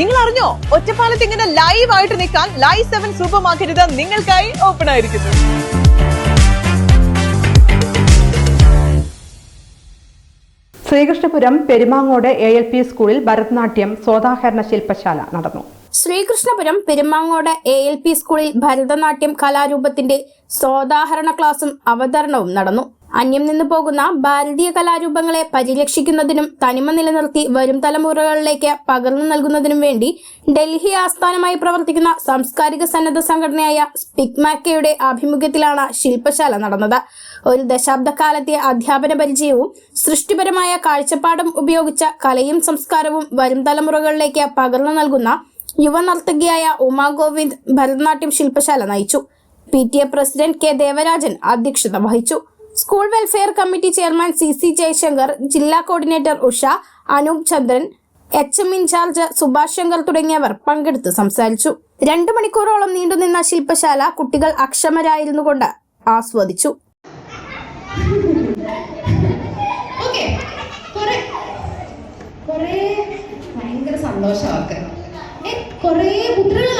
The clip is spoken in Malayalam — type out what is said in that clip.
നിങ്ങൾ അറിഞ്ഞോ ഒറ്റപ്പാലത്ത് ഇങ്ങനെ ലൈവ് ആയിട്ട് നിൽക്കാൻ ലൈവ് സെവൻ സൂപ്പർ മാർക്കറ്റ് നിങ്ങൾക്കായി ഓപ്പൺ ആയിരിക്കുന്നു. Sreekrishnapuram Perumangode A L P സ്കൂളിൽ ഭരതനാട്യം സോദാഹരണ ശില്പശാല നടന്നു. Sreekrishnapuram Perumangode A L P സ്കൂളിൽ ഭരതനാട്യം കലാരൂപത്തിന്റെ സോദാഹരണ ക്ലാസും അവതരണവും നടന്നു. അന്യം നിന്ന് പോകുന്ന ഭാരതീയ കലാരൂപങ്ങളെ പരിരക്ഷിക്കുന്നതിനും തനിമ നിലനിർത്തി വരും തലമുറകളിലേക്ക് പകർന്നു നൽകുന്നതിനും വേണ്ടി ഡൽഹി ആസ്ഥാനമായി പ്രവർത്തിക്കുന്ന സാംസ്കാരിക സന്നദ്ധ സംഘടനയായ സ്പിക്മാക്കയുടെ ആഭിമുഖ്യത്തിലാണ് ശില്പശാല നടന്നത്. ഒരു ദശാബ്ദക്കാലത്തെ അധ്യാപന പരിചയവും സൃഷ്ടിപരമായ കാഴ്ചപ്പാടും ഉപയോഗിച്ച കലയും സംസ്കാരവും വരും തലമുറകളിലേക്ക് പകർന്നു നൽകുന്ന യുവ നർത്തകിയായ ഉമാ ഗോവിന്ദ് ഭരതനാട്യം ശില്പശാല നയിച്ചു. P T A president K Devarajan അധ്യക്ഷത വഹിച്ചു. School welfare committee chairman C C Jayashankar ജില്ലാ coordinator Usha Anoop Chandran H M in charge Subhash Shankar തുടങ്ങിയവർ പങ്കെടുത്ത് സംസാരിച്ചു. രണ്ടു മണിക്കൂറോളം നീണ്ടുനിന്ന ശില്പശാല കുട്ടികൾ അക്ഷമരായിരുന്നു കൊണ്ട് ആസ്വദിച്ചു ഭയങ്കര സന്തോഷം അവർക്ക് ഏ കുറെ മുദ്രകൾ